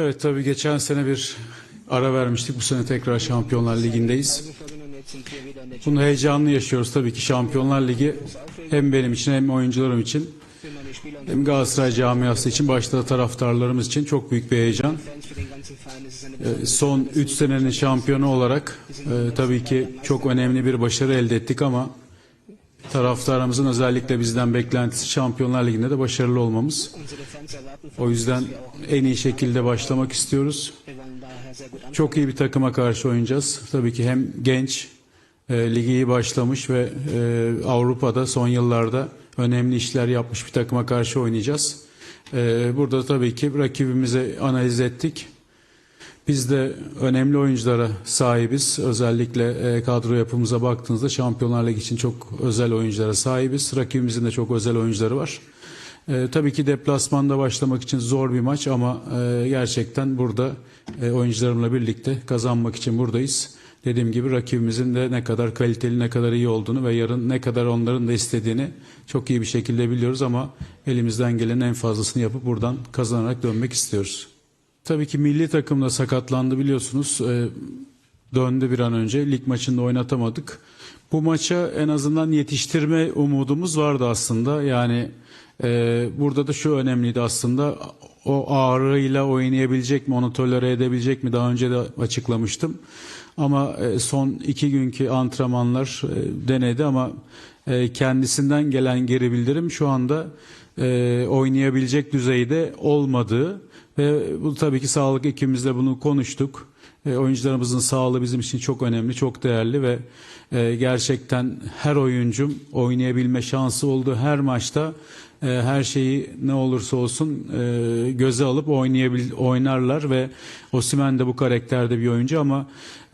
Evet tabii geçen sene bir ara vermiştik. Bu sene tekrar Şampiyonlar Ligi'ndeyiz. Bunu heyecanlı yaşıyoruz tabii ki Şampiyonlar Ligi hem benim için hem oyuncularım için hem Galatasaray camiası için başta da taraftarlarımız için çok büyük bir heyecan. Ee, Son 3 senenin şampiyonu olarak e, tabii ki çok önemli bir başarı elde ettik ama taraftarımızın özellikle bizden beklentisi Şampiyonlar Ligi'nde de başarılı olmamız. O yüzden en iyi şekilde başlamak istiyoruz. Çok iyi bir takıma karşı oynayacağız. Tabii ki hem genç, e, ligi iyi başlamış ve e, Avrupa'da son yıllarda önemli işler yapmış bir takıma karşı oynayacağız. E, burada tabii ki rakibimizi analiz ettik. Biz de önemli oyunculara sahibiz. Özellikle e, kadro yapımıza baktığınızda Şampiyonlar Ligi için çok özel oyunculara sahibiz. Rakibimizin de çok özel oyuncuları var. E, tabii ki deplasmanda başlamak için zor bir maç ama e, gerçekten burada e, oyuncularımla birlikte kazanmak için buradayız. Dediğim gibi rakibimizin de ne kadar kaliteli, ne kadar iyi olduğunu ve yarın ne kadar onların da istediğini çok iyi bir şekilde biliyoruz ama elimizden gelen en fazlasını yapıp buradan kazanarak dönmek istiyoruz. Tabii ki milli takımda sakatlandı biliyorsunuz. Ee, döndü bir an önce. Lig maçında oynatamadık. Bu maça en azından yetiştirme umudumuz vardı aslında. Yani e, burada da şu önemliydi aslında. O ağrıyla oynayabilecek mi, onu tolere edebilecek mi daha önce de açıklamıştım. Ama e, son iki günkü antrenmanlar e, denedi ama e, kendisinden gelen geri bildirim şu anda e, oynayabilecek düzeyde olmadığı ve bu tabii ki sağlık ekibimizle bunu konuştuk. E, oyuncularımızın sağlığı bizim için çok önemli, çok değerli ve e, gerçekten her oyuncum oynayabilme şansı olduğu her maçta e, her şeyi ne olursa olsun e, göze alıp oynayabil oynarlar ve Osimhen de bu karakterde bir oyuncu ama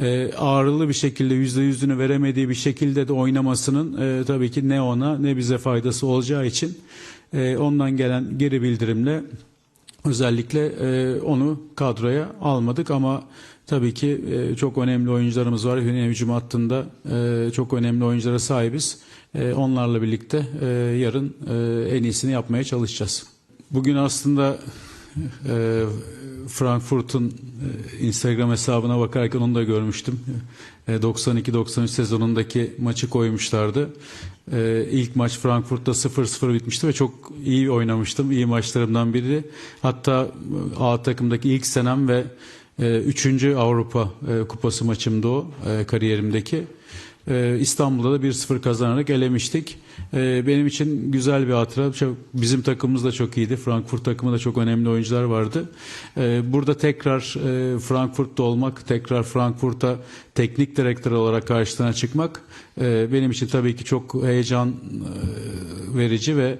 e, ağrılı bir şekilde yüzde yüzünü veremediği bir şekilde de oynamasının e, tabii ki ne ona ne bize faydası olacağı için e, ondan gelen geri bildirimle Özellikle e, onu kadroya almadık ama tabii ki e, çok önemli oyuncularımız var. Yine hücum hattında e, çok önemli oyunculara sahibiz. E, onlarla birlikte e, yarın e, en iyisini yapmaya çalışacağız. Bugün aslında e, Frankfurt'un e, Instagram hesabına bakarken onu da görmüştüm. E, 92-93 sezonundaki maçı koymuşlardı. E, ilk maç Frankfurt'ta 0-0 bitmişti ve çok iyi oynamıştım. İyi maçlarımdan biri. Hatta e, A takımdaki ilk senem ve e, üçüncü Avrupa e, Kupası maçımdı o e, kariyerimdeki. Ee, İstanbul'da da 1-0 kazanarak elemiştik. Ee, benim için güzel bir hatıra. Bizim takımımız da çok iyiydi. Frankfurt takımı da çok önemli oyuncular vardı. Ee, burada tekrar e, Frankfurt'ta olmak, tekrar Frankfurt'a teknik direktör olarak karşısına çıkmak e, benim için tabii ki çok heyecan e, verici ve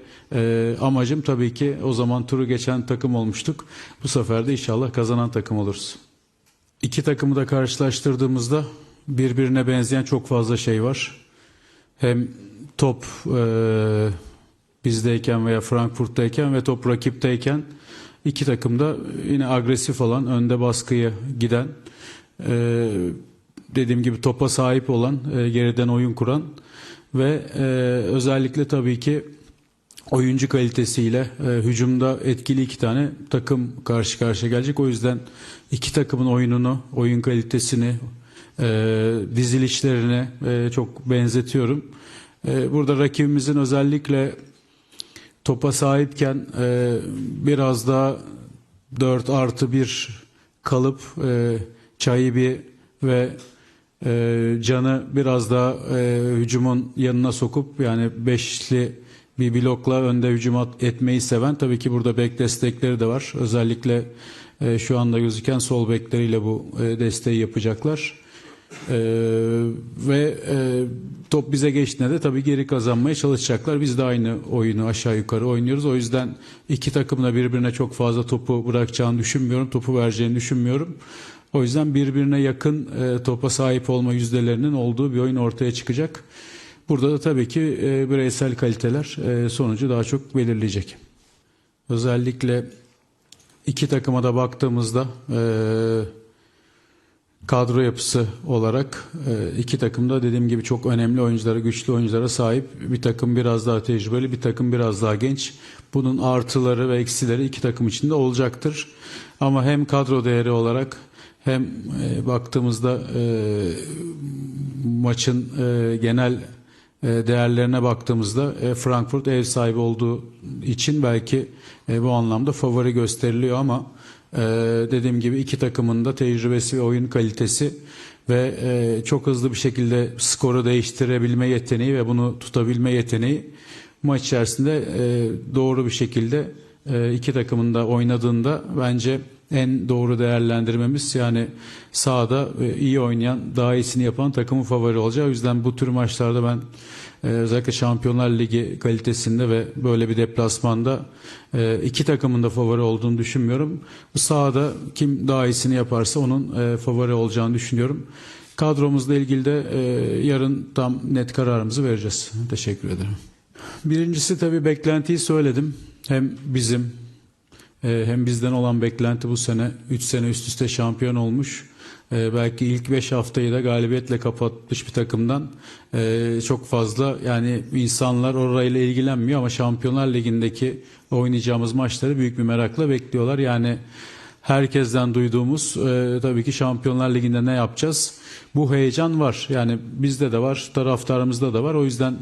amacım tabii ki o zaman turu geçen takım olmuştuk. Bu sefer de inşallah kazanan takım oluruz. İki takımı da karşılaştırdığımızda birbirine benzeyen çok fazla şey var. Hem top e, bizdeyken veya Frankfurt'tayken ve top rakipteyken iki takım da yine agresif olan, önde baskıya giden, e, dediğim gibi topa sahip olan, e, geriden oyun kuran ve e, özellikle tabii ki oyuncu kalitesiyle e, hücumda etkili iki tane takım karşı karşıya gelecek. O yüzden iki takımın oyununu, oyun kalitesini, e, dizilişlerini e, çok benzetiyorum. E, burada rakibimizin özellikle topa sahipken e, biraz daha 4 artı 1 kalıp e, Çayıbi ve e, Can'ı biraz daha e, hücumun yanına sokup yani beşli bir blokla önde hücum at- etmeyi seven tabii ki burada bek destekleri de var. Özellikle e, şu anda gözüken sol bekleriyle bu e, desteği yapacaklar. Ee, ve e, top bize geçtiğinde de tabii geri kazanmaya çalışacaklar. Biz de aynı oyunu aşağı yukarı oynuyoruz. O yüzden iki takım da birbirine çok fazla topu bırakacağını düşünmüyorum. Topu vereceğini düşünmüyorum. O yüzden birbirine yakın e, topa sahip olma yüzdelerinin olduğu bir oyun ortaya çıkacak. Burada da tabii ki e, bireysel kaliteler e, sonucu daha çok belirleyecek. Özellikle iki takıma da baktığımızda e, kadro yapısı olarak e, iki takım da dediğim gibi çok önemli oyunculara, güçlü oyunculara sahip. Bir takım biraz daha tecrübeli, bir takım biraz daha genç. Bunun artıları ve eksileri iki takım içinde olacaktır. Ama hem kadro değeri olarak hem e, baktığımızda e, maçın genel değerlerine baktığımızda Frankfurt ev sahibi olduğu için belki bu anlamda favori gösteriliyor ama e, dediğim gibi iki takımın da tecrübesi ve oyun kalitesi ve e, çok hızlı bir şekilde skoru değiştirebilme yeteneği ve bunu tutabilme yeteneği maç içerisinde e, doğru bir şekilde e, iki takımın da oynadığında bence en doğru değerlendirmemiz yani sahada iyi oynayan, daha iyisini yapan takımın favori olacağı. O yüzden bu tür maçlarda ben e, özellikle Şampiyonlar Ligi kalitesinde ve böyle bir deplasmanda e, iki takımın da favori olduğunu düşünmüyorum. Bu sahada kim daha iyisini yaparsa onun e, favori olacağını düşünüyorum. Kadromuzla ilgili de e, yarın tam net kararımızı vereceğiz. Teşekkür ederim. Birincisi tabii beklentiyi söyledim. Hem bizim hem bizden olan beklenti bu sene 3 sene üst üste şampiyon olmuş. E, belki ilk 5 haftayı da galibiyetle kapatmış bir takımdan e, çok fazla yani insanlar orayla ilgilenmiyor ama Şampiyonlar Ligi'ndeki oynayacağımız maçları büyük bir merakla bekliyorlar. Yani herkesten duyduğumuz e, tabii ki Şampiyonlar Ligi'nde ne yapacağız? Bu heyecan var. Yani bizde de var, taraftarımızda da var. O yüzden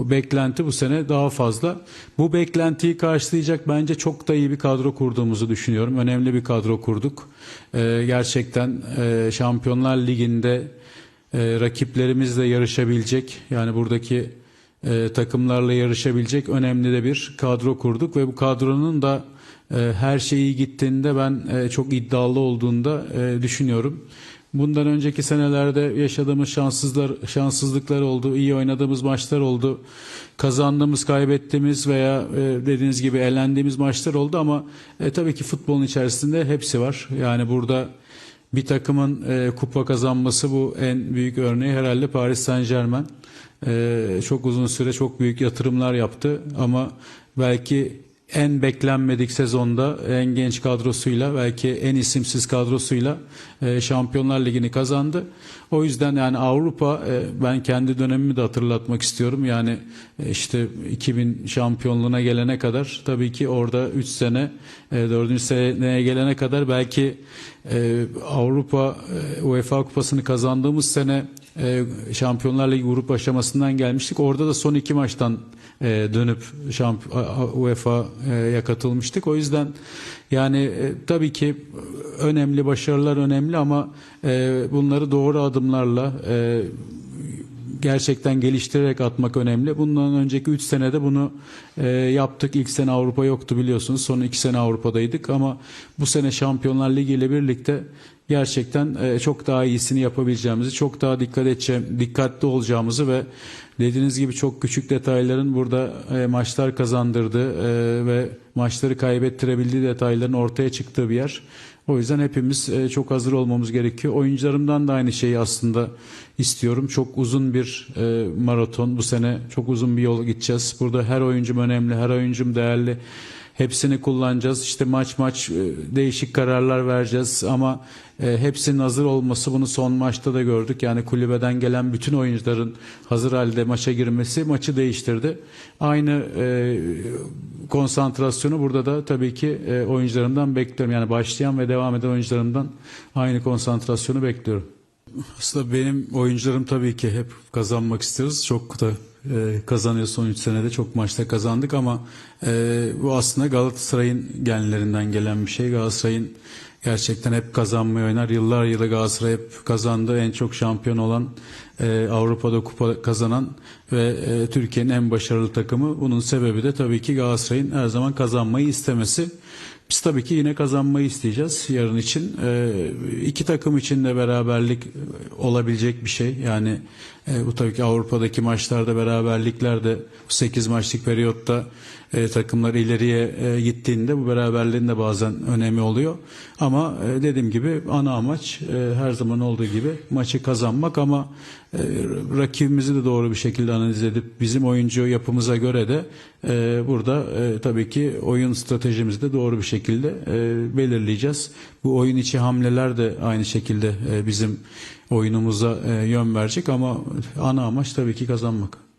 bu beklenti bu sene daha fazla. Bu beklentiyi karşılayacak bence çok da iyi bir kadro kurduğumuzu düşünüyorum. Önemli bir kadro kurduk. Ee, gerçekten e, Şampiyonlar Ligi'nde e, rakiplerimizle yarışabilecek yani buradaki e, takımlarla yarışabilecek önemli de bir kadro kurduk ve bu kadronun da e, her şeyi gittiğinde ben e, çok iddialı olduğunda e, düşünüyorum. Bundan önceki senelerde yaşadığımız şanssızlar, şanssızlıklar oldu, iyi oynadığımız maçlar oldu, kazandığımız, kaybettiğimiz veya e, dediğiniz gibi elendiğimiz maçlar oldu ama e, tabii ki futbolun içerisinde hepsi var. Yani burada bir takımın e, kupa kazanması bu en büyük örneği herhalde Paris Saint Germain. E, çok uzun süre çok büyük yatırımlar yaptı ama belki en beklenmedik sezonda en genç kadrosuyla belki en isimsiz kadrosuyla e, Şampiyonlar Ligi'ni kazandı. O yüzden yani Avrupa e, ben kendi dönemimi de hatırlatmak istiyorum. Yani e, işte 2000 şampiyonluğuna gelene kadar tabii ki orada 3 sene e, 4. seneye gelene kadar belki e, Avrupa e, UEFA kupasını kazandığımız sene e, Şampiyonlar Ligi grup aşamasından gelmiştik. Orada da son iki maçtan e, dönüp şamp UEFA'ya katılmıştık. O yüzden yani e, tabii ki önemli başarılar önemli ama e, bunları doğru adımlarla e, gerçekten geliştirerek atmak önemli. Bundan önceki 3 senede bunu e, yaptık. İlk sene Avrupa yoktu biliyorsunuz. Son 2 sene Avrupa'daydık ama bu sene Şampiyonlar Ligi ile birlikte gerçekten e, çok daha iyisini yapabileceğimizi, çok daha dikkat edeceğim, dikkatli olacağımızı ve dediğiniz gibi çok küçük detayların burada e, maçlar kazandırdığı e, ve maçları kaybettirebildiği detayların ortaya çıktığı bir yer. O yüzden hepimiz e, çok hazır olmamız gerekiyor. Oyuncularımdan da aynı şeyi aslında istiyorum. Çok uzun bir e, maraton. Bu sene çok uzun bir yol gideceğiz. Burada her oyuncum önemli, her oyuncum değerli. Hepsini kullanacağız. İşte maç maç e, değişik kararlar vereceğiz ama e, hepsinin hazır olması bunu son maçta da gördük. Yani kulübeden gelen bütün oyuncuların hazır halde maça girmesi maçı değiştirdi. Aynı e, konsantrasyonu burada da tabii ki oyuncularımdan bekliyorum. Yani başlayan ve devam eden oyuncularımdan aynı konsantrasyonu bekliyorum. Aslında benim oyuncularım tabii ki hep kazanmak isteriz. Çok da e, kazanıyor son 3 senede çok maçta kazandık ama e, bu aslında Galatasaray'ın genlerinden gelen bir şey. Galatasaray'ın gerçekten hep kazanmayı oynar. Yıllar yılı Galatasaray hep kazandı. En çok şampiyon olan e, Avrupa'da kupa kazanan ve e, Türkiye'nin en başarılı takımı. Bunun sebebi de tabii ki Galatasaray'ın her zaman kazanmayı istemesi. Biz tabii ki yine kazanmayı isteyeceğiz yarın için. E, iki takım için de beraberlik olabilecek bir şey. Yani e, bu tabii ki Avrupa'daki maçlarda beraberliklerde 8 maçlık periyotta e, takımlar ileriye e, gittiğinde bu beraberliğin de bazen önemi oluyor. Ama e, dediğim gibi ana amaç e, her zaman olduğu gibi maçı kazanmak ama e, rakibimizi de doğru bir şekilde analiz edip bizim oyuncu yapımıza göre de e, burada e, tabii ki oyun stratejimizi de doğru bir şekilde e, belirleyeceğiz. Bu oyun içi hamleler de aynı şekilde e, bizim oyunumuza e, yön verecek ama ana amaç tabii ki kazanmak.